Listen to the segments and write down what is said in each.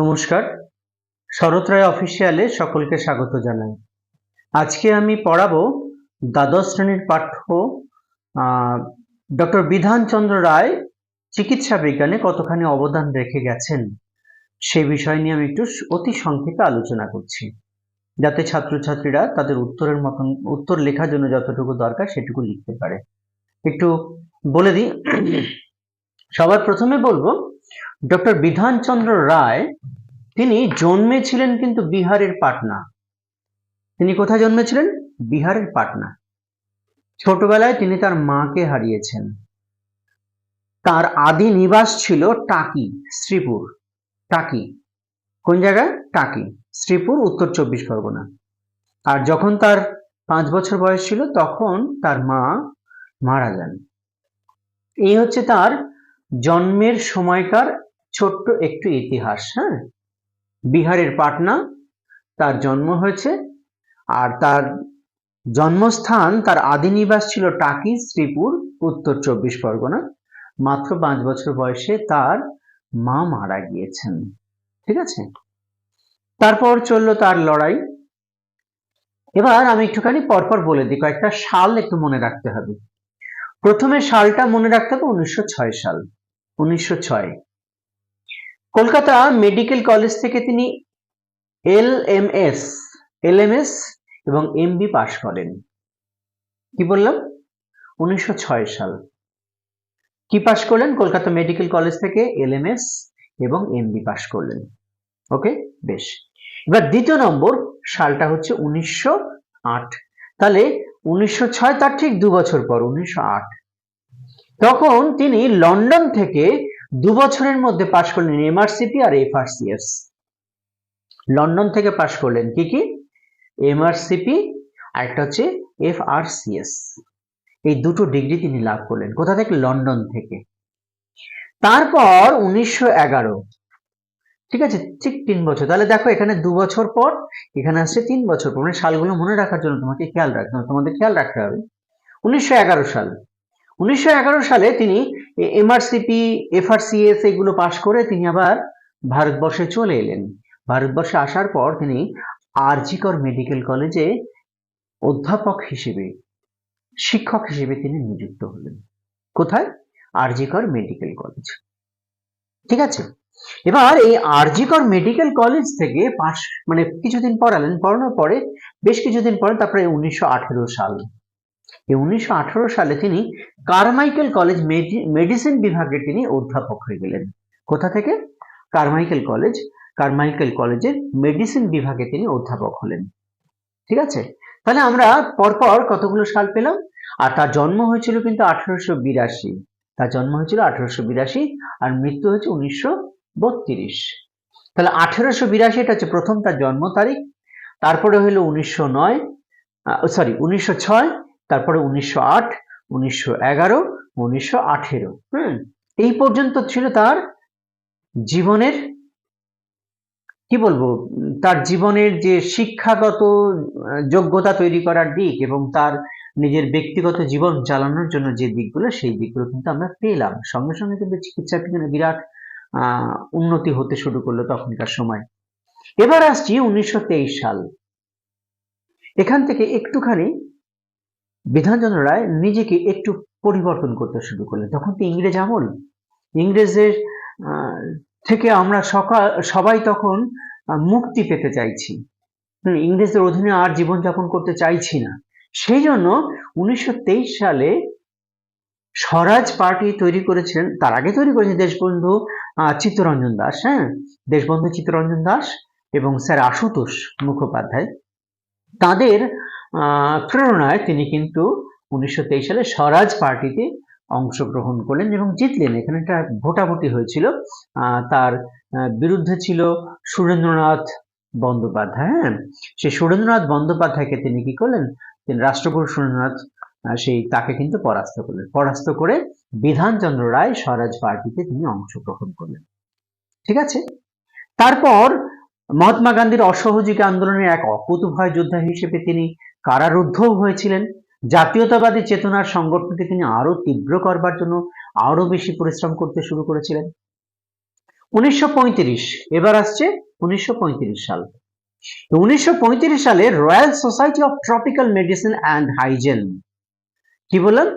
নমস্কার। শরৎ রায় অফিসিয়ালে সকলকে স্বাগত জানাই। আজকে আমি পড়াবো দ্বাদশ শ্রেণির পাঠ্য ডক্টর বিধানচন্দ্র রায় চিকিৎসা বিজ্ঞানে কতখানি অবদান রেখে গেছেন সে বিষয় নিয়ে আমি একটু অতি সংক্ষেপে আলোচনা করছি। যাতে ছাত্রছাত্রীরা তাদের উত্তরের মতন, উত্তর লেখার জন্য যতটুকু দরকার সেটুকু লিখতে পারে। একটু বলে দিই। সবার প্রথমে বলব ডক্টর বিধানচন্দ্র রায়, তিনি জন্মেছিলেন কিন্তু বিহারের পাটনা। তিনি কোথায় জন্মেছিলেন? বিহারের পাটনা। ছোটবেলায় তিনি তার মাকে হারিয়েছেন। তার আদি নিবাস ছিল টাকি, শ্রীপুর। টাকি। কোন জায়গায়? টাকি। শ্রীপুর, উত্তর চব্বিশ পরগনা। আর যখন তার পাঁচ বছর বয়স ছিল, তখন তার মা মারা যান। এই হচ্ছে তার জন্মের সময়কার ছোট্ট একটু ইতিহাস হ্যাঁ? বিহারের পাটনা, তার জন্ম হয়েছে। আর তার জন্মস্থান, তার আদি নিবাস ছিল টাকি, শ্রীপুর, উত্তর চব্বিশ পরগনা। মাত্র পাঁচ বছর বয়সে তার মা মারা গিয়েছেন। ঠিক আছে? তারপর চলল তার লড়াই। এবার আমি একটুখানি পরপর বলে দিই, কয়েকটা সাল একটু মনে রাখতে হবে। প্রথমে সালটা মনে রাখতে হবে উনিশশো ছয় সাল। উনিশশো ছয়। কলকাতা মেডিকেল কলেজ থেকে তিনি L M S, L M S এবং এমবি পাশ করেন। কি বললাম? উনিশশো সাল। কি পাশ করলেন? কলকাতা মেডিকেল কলেজ থেকে এল এম এস এবং এমবি পাশ করলেন। ওকে, বেশ। এবার দ্বিতীয় নম্বর সালটা হচ্ছে উনিশশো আট। তাহলে উনিশশো ছয় তার ঠিক দু বছর পর, উনিশশো আট। তখন তিনি লন্ডন থেকে দু বছরের মধ্যে পাশ করলেন এমআরসিপি আর এফআরসিএস লন্ডন থেকে পাশ করলেন কি কি? এমআরসিপি আর একটা হচ্ছে এফআরসিএস এই দুটো ডিগ্রি তিনি লাভ করলেন। কোথা থেকে? লন্ডন থেকে। তারপর উনিশশো এগারো। ঠিক আছে? ঠিক তিন বছর। তাহলে দেখো, এখানে দু বছর পর, এখানে আসছে তিন বছর পর। মানে সালগুলো মনে রাখার জন্য তোমাকে খেয়াল রাখতে হবে। তোমাদের খেয়াল রাখতে হবে। উনিশশো এগারো সাল। উনিশশো এগারো সালে তিনি এমআরসিপি, এফআরসিএস এগুলো পাশ করে তিনি আবার ভারতবর্ষে চলে এলেন। ভারতবর্ষে আসার পর তিনি আরজিকর মেডিকেল কলেজে অধ্যাপক হিসেবে, শিক্ষক হিসেবে তিনি নিযুক্ত হলেন। কোথায়? RG Kar medical college. ঠিক আছে? এবার এই আরজিকর মেডিকেল কলেজ থেকে পাশ মানে কিছুদিন পড়ালেন পড়ানোর পরে, বেশ কিছুদিন পরে, তারপরে উনিশশো আঠেরো সাল উনিশশো আঠারো সালে তিনি কারমাইকেল কলেজ মেডিসিন বিভাগে তিনি অধ্যাপক হয়ে গেলেন। কোথা থেকে? কারমাইকেল কলেজ, কারমাইকেল কলেজের মেডিসিন বিভাগে তিনি অধ্যাপক হলেন। ঠিক আছে? তাহলে আমরা পরপর কতগুলো সাল পেলাম? আর তার জন্ম হয়েছিল কিন্তু আঠারোশো বিরাশি। তার জন্ম হয়েছিল আঠারোশো বিরাশি আর মৃত্যু হয়েছে উনিশশো বত্রিশ। তাহলে আঠারোশো বিরাশি এটা হচ্ছে প্রথম তার জন্ম তারিখ। তারপরে হলো উনিশশো নয় সরি উনিশশো ছয় তারপরে উনিশশো আট, উনিশশো হুম, এই পর্যন্ত ছিল তার জীবনের, কি বলব, তার জীবনের যে শিক্ষাগত যোগ্যতা তৈরি করার দিক এবং তার নিজের ব্যক্তিগত জীবন চালানোর জন্য যে দিকগুলো, সেই দিকগুলো কিন্তু আমরা পেলাম। সঙ্গে সঙ্গে কিন্তু চিকিৎসা বিজ্ঞানে বিরাট উন্নতি হতে শুরু করল তখনকার সময়। এবার আসছি উনিশশো তেইশ সাল। এখান থেকে একটুখানি বিধানচন্দ্র রায় নিজেকে একটু পরিবর্তন করতে শুরু করলেন। তখন তো ইংরেজ আমল। ইংরেজের থেকে আমরা সকাল সবাই তখন মুক্তি পেতে চাইছি। ইংরেজদের অধীনে আর জীবনযাপন করতে চাইছি না। সেই জন্য উনিশশো তেইশ সালে স্বরাজ পার্টি তৈরি করেছিলেন। তার আগে তৈরি করেছেন দেশবন্ধু চিত্তরঞ্জন দাস হ্যাঁ? দেশবন্ধু চিত্তরঞ্জন দাস এবং স্যার আশুতোষ মুখোপাধ্যায়। তাদের প্রেরণায় তিনি কিন্তু উনিশশো তেইশ সালে স্বরাজ পার্টিতে অংশগ্রহণ করলেন এবং জিতলেন। এখানে একটা ভোটাভুটি হয়েছিল। তার বিরুদ্ধে ছিল সুরেন্দ্রনাথ বন্দ্যোপাধ্যায় হ্যাঁ? সেই সুরেন্দ্রনাথ বন্দ্যোপাধ্যায়কে তিনি কি করলেন? তিনি রাষ্ট্রগুরু সুরেন্দ্রনাথ সেই তাকে কিন্তু পরাস্ত করলেন। পরাস্ত করে বিধানচন্দ্র রায় স্বরাজ পার্টিতে তিনি অংশগ্রহণ করলেন। ঠিক আছে? তারপর মহাত্মা গান্ধীর অসহযোগী আন্দোলনের এক অকুতভয় যোদ্ধা হিসেবে তিনি কারারুদ্ধও হয়েছিলেন। জাতীয়তাবাদী চেতনার সংগঠনকে তিনি আরও তীব্র করবার জন্য আরও বেশি পরিশ্রম করতে শুরু করেছিলেন। উনিশশো পঁয়ত্রিশ, এবার আসছে উনিশশো পঁয়ত্রিশ সাল। উনিশশো পঁয়ত্রিশ সালে royal society of tropical medicine and hygiene কি বললাম?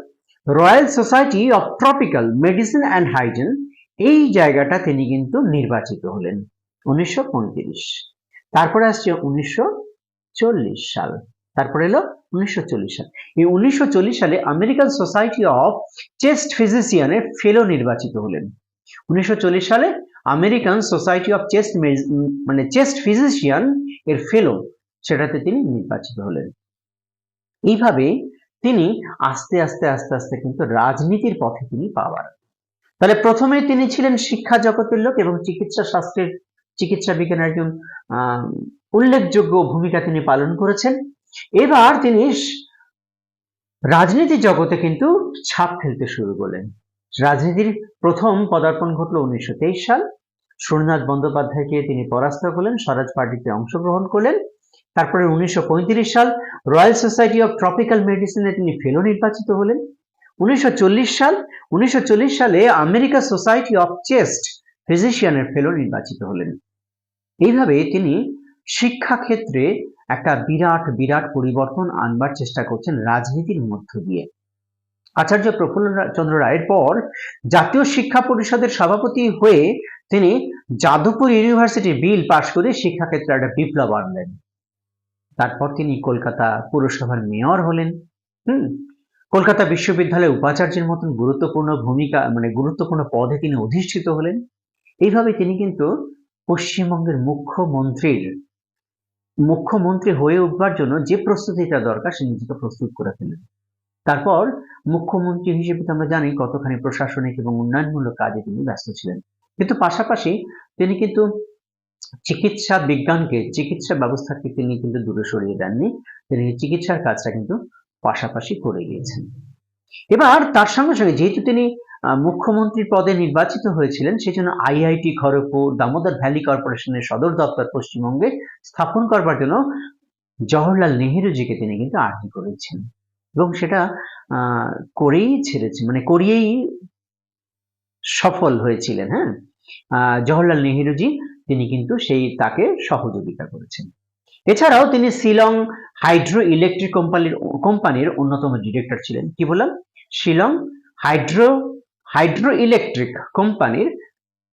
Royal society of tropical medicine and hygiene এই জায়গাটা তিনি কিন্তু নির্বাচিত হলেন, উনিশশো পঁয়ত্রিশ। তারপরে আসছে উনিশশো চল্লিশ সাল। তারপরে এলো উনিশশো চল্লিশ সাল। এই উনিশশো চল্লিশ সালে আমেরিকান সোসাইটি অফ চেস্ট ফিজিশিয়ানের ফেলো নির্বাচিত হলেন। উনিশশো চল্লিশ সালে আমেরিকান সোসাইটি অফ চেস্ট মানে চেস্ট ফিজিশিয়ান এর ফেলো, সেটাতে তিনি নির্বাচিত হলেন। এইভাবে তিনি আস্তে আস্তে আস্তে আস্তে কিন্তু রাজনীতির পথে তিনি পাওয়ার তাহলে প্রথমে তিনি ছিলেন শিক্ষা জগতের লোক এবং চিকিৎসা শাস্ত্রের চিকিৎসা বিজ্ঞানের একজন উল্লেখযোগ্য ভূমিকা তিনি পালন করেছেন। এবার তিনি রাজনীতি জগতে কিন্তু ছাপ ফেলতে শুরু করলেন। রাজনীতির প্রথম পদার্পণ ঘটল উনিশশো সাল। সুরনাথ বন্দ্যোপাধ্যায়কে তিনি পরাস্ত করলেন, স্বরাজ পার্টিতে অংশগ্রহণ করলেন। তারপরে উনিশশো সাল রয়্যাল সোসাইটি অফ ট্রপিক্যাল মেডিসিনে তিনি ফেলো নির্বাচিত হলেন। উনিশশো চল্লিশ সাল, উনিশশো চল্লিশ সালে আমেরিকা সোসাইটি অফ চেস্ট ফিজিশিয়ানের ফেলো নির্বাচিত হলেন। এইভাবে তিনি শিক্ষাক্ষেত্রে একটা বিরাট বিরাট পরিবর্তন আনবার চেষ্টা করছেন রাজনীতির মধ্য দিয়ে। আচার্য প্রফুল্ল চন্দ্র রায়ের পর জাতীয় শিক্ষা পরিষদের সভাপতি হয়ে তিনি যাদবপুর ইউনিভার্সিটি বিল পাশ করে শিক্ষাক্ষেত্রে একটা বিপ্লব আনলেন। তারপর তিনি কলকাতা পুরসভার মেয়র হলেন। হুম, কলকাতা বিশ্ববিদ্যালয়ে উপাচার্যের মতন গুরুত্বপূর্ণ ভূমিকা মানে গুরুত্বপূর্ণ পদে তিনি অধিষ্ঠিত হলেন। এইভাবে তিনি কিন্তু পশ্চিমবঙ্গের মুখ্যমন্ত্রীর মুখ্যমন্ত্রী হয়ে উঠবার জন্য যে প্রস্তুতিটা দরকার, সে নিজেকে প্রস্তুত করে ফেলেন। তারপর মুখ্যমন্ত্রী হিসেবে তো আমরা জানি কতখানি প্রশাসনিক এবং উন্নয়নমূলক কাজে তিনি ব্যস্ত ছিলেন। কিন্তু পাশাপাশি তিনি কিন্তু চিকিৎসা বিজ্ঞানকে, চিকিৎসা ব্যবস্থাকে তিনি কিন্তু দূরে সরিয়ে দেননি। তিনি চিকিৎসার কাজটা কিন্তু পাশাপাশি করে গিয়েছেন। এবার তার সঙ্গে সঙ্গে যেহেতু তিনি মুখ্যমন্ত্রীর পদে নির্বাচিত হয়েছিলেন সেই জন্য আইআইটি খড়গপুর, দামোদর ভ্যালি কর্পোরেশনের সদর দপ্তর পশ্চিমবঙ্গে স্থাপন করবার জন্য জওহরলাল নেহেরুজিকে তিনি কিন্তু আর্জি করেছেন। এবং সেটা করেই ছেড়েছে মানে করিয়েই সফল হয়েছিলেন হ্যাঁ? জওহরলাল নেহেরুজি তিনি কিন্তু সেই তাকে সহযোগিতা করেছেন। এছাড়াও তিনি শিলং হাইড্রো ইলেকট্রিক কোম্পানির কোম্পানির অন্যতম ডিরেক্টর ছিলেন। কি বললাম? শিলং হাইড্রো হাইড্রো ইলেকট্রিক কোম্পানির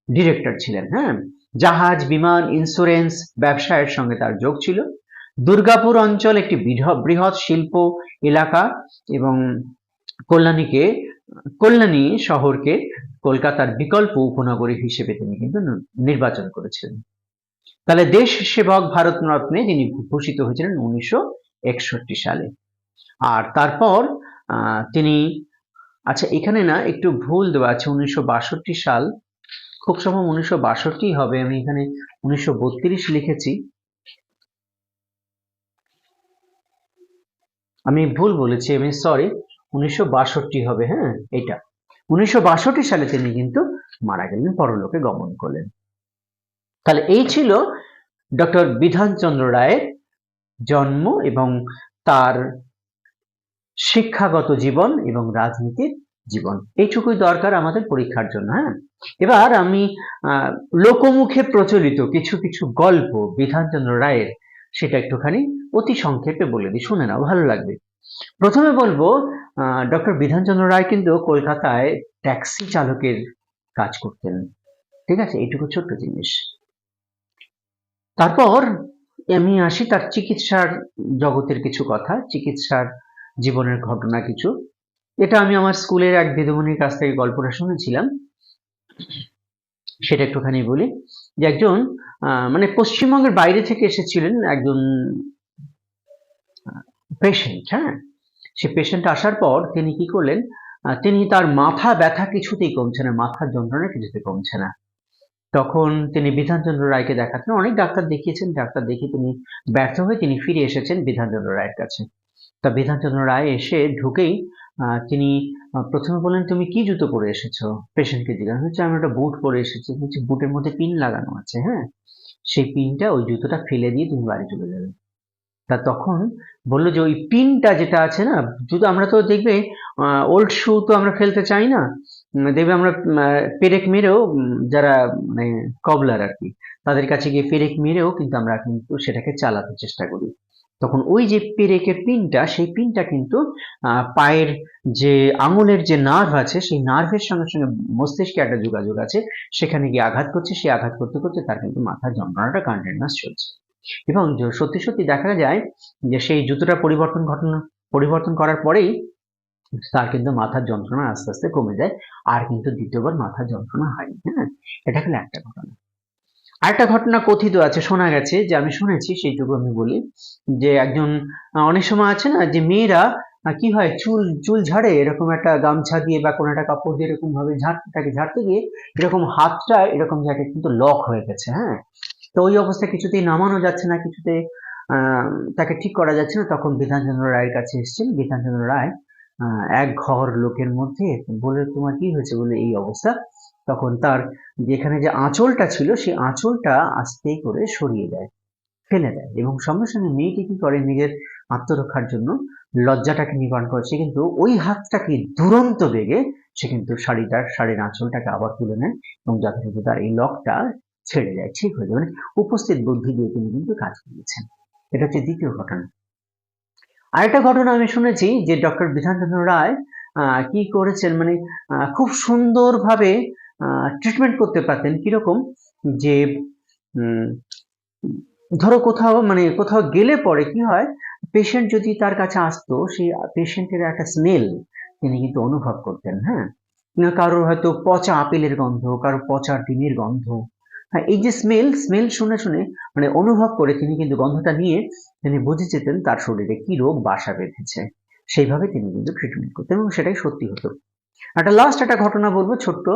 ডিরেক্টর ছিলেন হ্যাঁ? জাহাজ, বিমান ইন্স্যুরেন্স ব্যবসায়ের সঙ্গে তার যোগ ছিল। দুর্গাপুর অঞ্চল একটি বৃহৎ শিল্প এলাকা এবং কল্যাণীকে, কল্যাণী শহরকে কলকাতার বিকল্প উপনগরী হিসেবে তিনি কিন্তু নির্বাচন করেছিলেন। তাহলে দেশ সেবক ভারত রত্নে তিনি ভূষিত হয়েছিলেন উনিশশো একষট্টি সালে। আর তারপর তিনি আচ্ছা এখানে না একটু ভুল দেওয়া আছে। উনিশশো সাল, খুব সম্ভব উনিশশো হবে, আমি এখানে উনিশশো লিখেছি। আমি ভুল বলেছি, আমি সরি উনিশশো বাষট্টি হবে হ্যাঁ এটা উনিশশো বাষট্টি সালে তিনি কিন্তু মারা গেলেন, পরলোকে গমন করলেন। তাহলে এই ছিল ডক্টর বিধানচন্দ্র রায়ের জন্ম এবং তার শিক্ষাগত জীবন এবং রাজনীতির জীবন। এইটুকুই দরকার আমাদের পরীক্ষার জন্য হ্যাঁ? এবার আমি লোকমুখে প্রচলিত কিছু কিছু গল্প বিধানচন্দ্র রায়ের সেটা একটুখানি অতি সংক্ষেপে বলে দিই, শুনে নাও, ভালো লাগবে। প্রথমে বলব ডক্টর বিধানচন্দ্র রায় কিন্তু কলকাতায় ট্যাক্সি চালকের কাজ করতেন, ঠিক আছে? এইটুকু ছোট্ট জিনিস। তারপর আমি আসি তার চিকিৎসার জগতের কিছু কথা, চিকিৎসার জীবনের ঘটনা কিছু। এটা আমি আমার স্কুলের এক দিদিমণির কাছ থেকে গল্পটা শুনেছিলাম। সেটা একটুখানি বলি। যে একজন মানে পশ্চিমবঙ্গের বাইরে থেকে এসেছিলেন একজন পেশেন্ট হ্যাঁ? সে পেশেন্ট আসার পর তিনি কি করলেন তিনি তার মাথা ব্যথা কিছুতেই কমছে না, মাথার যন্ত্রণা কিছুতেই কমছে না। তখন তিনি বিধানচন্দ্র রায়কে দেখাতেন। অনেক ডাক্তার দেখিয়েছেন, ডাক্তার দেখে তিনি ব্যর্থ হয়ে তিনি ফিরে এসেছেন বিধানচন্দ্র রায়ের কাছে। তা বিধানচন্দ্র রায় এসে ঢুকেই তিনি প্রথমে বললেন, তুমি কি জুতো পরে এসেছ? পেশেন্টকে জিজ্ঞাসা হচ্ছে আমি একটা বুট পরে এসেছি। বলছি বুটের মধ্যে পিন লাগানো আছে হ্যাঁ? সেই পিনটা ওই জুতোটা ফেলে দিয়ে তুমি বাড়ি চলে যাবে। তা তখন বলল যে, ওই পিনটা যেটা আছে না, জুতো আমরা তো দেখবে ওল্ড শু তো আমরা ফেলতে চাই না। দেখবে আমরা পেরেক মেরেও যারা মানে কবলার আর কি, তাদের কাছে গিয়ে পেরেক মেরেও কিন্তু আমরা কিন্তু সেটাকে চালাতে চেষ্টা করি। তখন ওই যে পেরেকের পিনটা, সেই পিনটা কিন্তু পায়ের যে আঙুলের যে নার্ভ আছে, সেই নার্ভের সঙ্গে সঙ্গে মস্তিষ্কে একটা যোগাযোগ আছে, সেখানে গিয়ে আঘাত করছে, সেই আঘাত করতে করতে তার কিন্তু মাথার যন্ত্রণাটা কন্টিনিউয়াস চলছে। এবং সত্যি সত্যি দেখা যায় যে সেই জুতোটা পরিবর্তন ঘটনা, পরিবর্তন করার পরেই তার কিন্তু মাথার যন্ত্রণা আস্তে আস্তে কমে যায়, আর কিন্তু দ্বিতীয়বার মাথার যন্ত্রণা হয়নি হ্যাঁ? এটা হলো একটা ঘটনা। আরেকটা ঘটনা কথিত আছে, শোনা গেছে, যে আমি শুনেছি, সেইটুকু আমি বলি, যে একজন অনেক সময় আছে না, যে মেয়েরা কি হয়, চুল চুল ঝাড়ে, এরকম একটা গামছা দিয়ে বা কোনো একটা কাপড় দিয়ে এরকম ভাবে ঝাড়তে ঝাড়তে গিয়ে এরকম হাতটা, এরকম জায়গায় কিন্তু লক হয়ে গেছে হ্যাঁ? তো ওই অবস্থায় কিছুতেই নামানো যাচ্ছে না, কিছুতে তাকে ঠিক করা যাচ্ছে না। তখন বিধানচন্দ্র রায়ের কাছে এসেছেন। বিধানচন্দ্র রায় এক ঘর লোকের মধ্যে বলে, তোমার কি হয়েছে? বলে, এই অবস্থা। তখন তার যেখানে যে আঁচলটা ছিল, সেই আঁচলটা আস্তে করে সরিয়ে দেয়, ফেলে দেয় এবং সঙ্গে সঙ্গে মেয়েটি কি করে? নিজের আত্মরক্ষার জন্য লজ্জাটাকে নিবারণ করে। সে কিন্তু ওই হাতটাকে দুরন্ত বেগে সে কিন্তু শাড়িটার শাড়ির আঁচলটাকে আবার তুলে নেয় এবং যথাযথ তার এই লকটা ছেড়ে যায় ঠিক হয়ে যায়। মানে উপস্থিত বুদ্ধি দিয়ে তিনি কিন্তু কাজ করেছেন। এটা হচ্ছে দ্বিতীয় ঘটনা। আরেকটা ঘটনা আমি শুনেছি যে ডক্টর বিধানচন্দ্র রায় কি করেছেন? মানে খুব সুন্দরভাবে ট্রিটমেন্ট করতে পারতেন। কীরকম? যে ধরো কোথাও মানে কোথাও গেলে পরে কি হয় পেশেন্ট যদি তার কাছে আসতো, সেই পেশেন্টের একটা স্মেল তিনি কিন্তু অনুভব করতেন হ্যাঁ? কারোর হয়তো পচা আপেলের গন্ধ, কারও পচা ডিমের গন্ধ। হ্যাঁ এই যে স্মেল স্মেল শুনে শুনে মানে অনুভব করে তিনি কিন্তু গন্ধটা নিয়ে তিনি বুঝে যেতেন তার শরীরে কি রোগ বাসা বেঁধেছে। সেইভাবে তিনি কিন্তু ট্রিটমেন্ট করতেন এবং সেটাই সত্যি হতো। একটা লাস্ট একটা ঘটনা বলব ছোট্ট।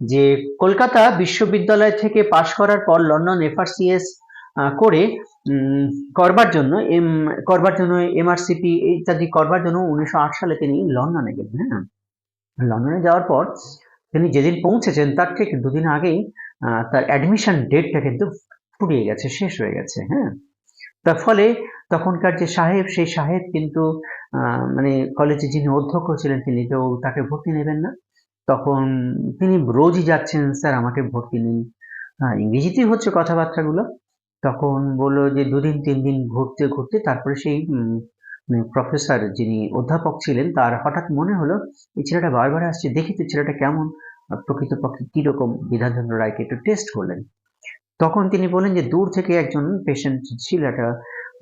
যে কলকাতা বিশ্ববিদ্যালয় থেকে পাশ করার পর লন্ডন এফআরসিএস করে করবার জন্য, এম, করবার জন্য এমআরসিপি ইত্যাদি করবার জন্য উনিশশো আট সালে তিনি লন্ডনে গেলেন হ্যাঁ? লন্ডনে যাওয়ার পর তিনি যেদিন পৌঁছেছেন, তার ঠিক দুদিন আগেই তার অ্যাডমিশন ডেটটা কিন্তু ফুরিয়ে গেছে, শেষ হয়ে গেছে হ্যাঁ? তার ফলে তখনকার যে সাহেব, সেই সাহেব কিন্তু মানে কলেজে যিনি অধ্যক্ষ ছিলেন, তিনি তো তাকে ভর্তি নেবেন না। তখন তিনি রোজই যাচ্ছেন, স্যার, আমাকে ভর্তি নিন ইংরেজিতেই হচ্ছে কথাবার্তাগুলো। তখন বলল যে, দুদিন, তিন দিন ঘুরতে ঘুরতে, তারপরে সেই প্রফেসর যিনি অধ্যাপক ছিলেন, তার হঠাৎ মনে হলো, এই ছেলেটা বারবার আসছে, দেখি তো ছেলেটা কেমন। প্রকৃতপক্ষে কীরকম বিধানচন্দ্র রায়কে একটু টেস্ট করলেন। তখন তিনি বলেন যে, দূর থেকে একজন পেশেন্ট ছিল একটা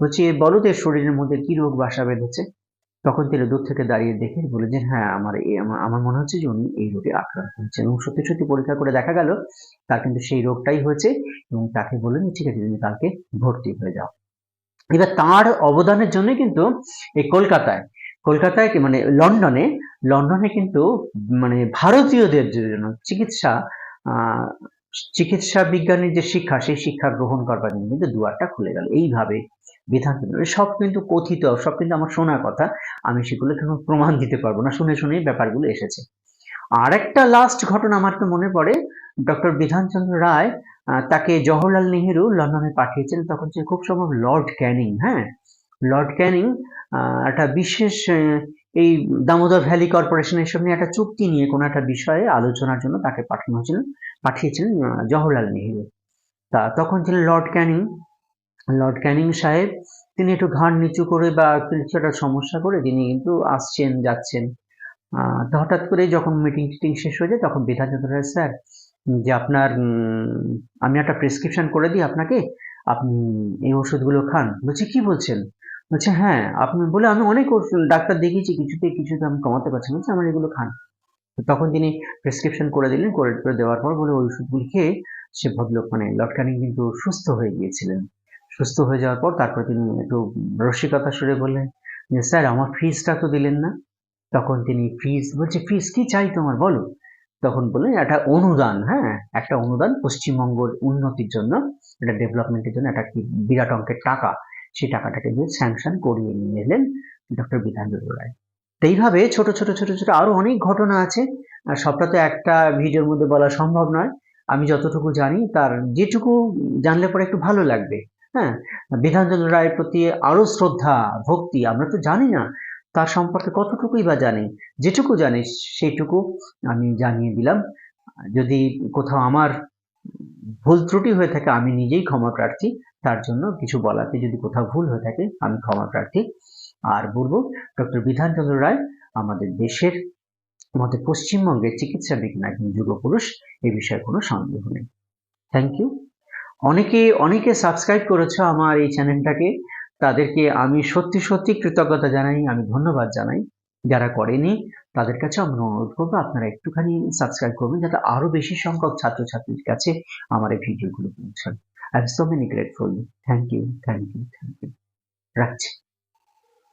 বলছি বলদের শরীরের মধ্যে কী রোগ বাসা বেঁধেছে? তখন তিনি দূর থেকে দাঁড়িয়ে দেখে বলেছেন হ্যাঁ আমার আমার- মনে হচ্ছে যে উনি এই রোগে আক্রান্ত হচ্ছেন এবং সত্যি সত্যি পরীক্ষা করে দেখা গেল, তার কিন্তু সেই রোগটাই হয়েছে এবং তাকে বললেন ঠিক আছে, তুমি কালকে ভর্তি হয়ে যাও। এবার তার অবদানের জন্য কিন্তু এই কলকাতায় কলকাতায় কি মানে লন্ডনে লন্ডনে কিন্তু মানে ভারতীয়দের জন্য চিকিৎসা চিকিৎসা বিজ্ঞানের যে শিক্ষা, সেই শিক্ষা গ্রহণ করবার জন্য কিন্তু দুয়ারটা খুলে গেল। এইভাবে বিধানচন্দ্র সব কিন্তু কথিত, সব কিন্তু আমার শোনা কথা। আমি সেগুলো কোনো প্রমাণ দিতে পারব না। শুনে শুনেই ব্যাপারগুলো এসেছে। আর একটা লাস্ট ঘটনা আমার তো মনে পড়ে। ডক্টর বিধানচন্দ্র রায় তাকে জওহরলাল নেহেরু লন্ডনে পাঠিয়েছিলেন তখন সে খুব সম্ভব লর্ড ক্যানিং হ্যাঁ? লর্ড ক্যানিং একটা বিশেষ এই দামোদর ভ্যালি কর্পোরেশনের সঙ্গে একটা চুক্তি নিয়ে কোনো একটা বিষয়ে আলোচনার জন্য তাকে পাঠানো হয়েছিল। পাঠিয়েছিলেন জওহরলাল নেহেরু। তা তখন ছিলেন লর্ড ক্যানিং। লর্ড ক্যানিং সাহেব, তিনি একটু ঘাড় নিচু করে বা কিছু একটা সমস্যা করে তিনি কিন্তু আসছেন, যাচ্ছেন। তো হঠাৎ করে যখন মিটিং টিটিং শেষ হয়ে যায়, তখন বিধানচন্দ্র রায়, স্যার, যে আপনার আমি একটা প্রেসক্রিপশন করে দিই আপনাকে, আপনি এই ওষুধগুলো খান। বলছি, কি বলছেন? বলছে হ্যাঁ আপনি বলে আমি অনেক ডাক্তার দেখিয়েছি কিছুতে কিছুতে আমি কমাতে পারছি বলছে, আমার এগুলো খান। তখন তিনি প্রেসক্রিপশন করে দিলেন, করে দেওয়ার পর বলে, ওই ওষুধগুলি খেয়ে, সে ভদ্রলোক মানে লর্ড ক্যানিং কিন্তু সুস্থ হয়ে গিয়েছিলেন। সুস্থ হয়ে যাওয়ার পর তারপর তিনি একটু রসিকতা সুরে বললেন, যে স্যার, আমার ফিজটা তো দিলেন না। তখন তিনি ফিজ বলছে ফিজ কি চাই তোমার, বলো? তখন বললেন, একটা অনুদান হ্যাঁ একটা অনুদান পশ্চিমবঙ্গের উন্নতির জন্য, একটা ডেভেলপমেন্টের জন্য, একটা বিরাট অঙ্কের টাকা। সেই টাকাটাকে দিয়ে স্যাংশন করিয়ে নিয়ে এলেন ডক্টর বিধানচন্দ্র রায়। এইভাবে ছোট ছোট ছোট ছোট আরও অনেক ঘটনা আছে। আর সবটা তো একটা ভিডিওর মধ্যে বলা সম্ভব নয়। আমি যতটুকু জানি, তার যেটুকু জানলে পরে একটু ভালো লাগবে। হ্যাঁ? বিধানচন্দ্র রায়ের প্রতি আরও শ্রদ্ধা, ভক্তি, আমরা তো জানি না তার সম্পর্কে কতটুকুই বা জানি। যেটুকু জানি, সেইটুকু আমি জানিয়ে দিলাম। যদি কোথাও আমার ভুল ত্রুটি হয়ে থাকে, আমি নিজেই ক্ষমা প্রার্থী। তার জন্য কিছু বলাতে যদি কোথাও ভুল হয়ে থাকে, আমি ক্ষমা প্রার্থী। আর বলব, ডক্টর বিধানচন্দ্র রায় আমাদের দেশের আমাদের পশ্চিমবঙ্গের চিকিৎসা বিজ্ঞান একজন যুগপুরুষ এ বিষয়ে কোনো সন্দেহ নেই। থ্যাংক ইউ অনেকে অনেকে সাবস্ক্রাইব করেছ আমার এই চ্যানেলটাকে তাদেরকে আমি সত্যি সত্যি কৃতজ্ঞতা জানাই, আমি ধন্যবাদ জানাই। যারা করেনি, তাদের কাছে আমরা অনুরোধ করব, আপনারা একটুখানি সাবস্ক্রাইব করবেন, যাতে আরও বেশি সংখ্যক ছাত্রছাত্রীর কাছে আমার এই ভিডিওগুলো পৌঁছায়। I am so many grateful thank you thank you thank you রাখছি।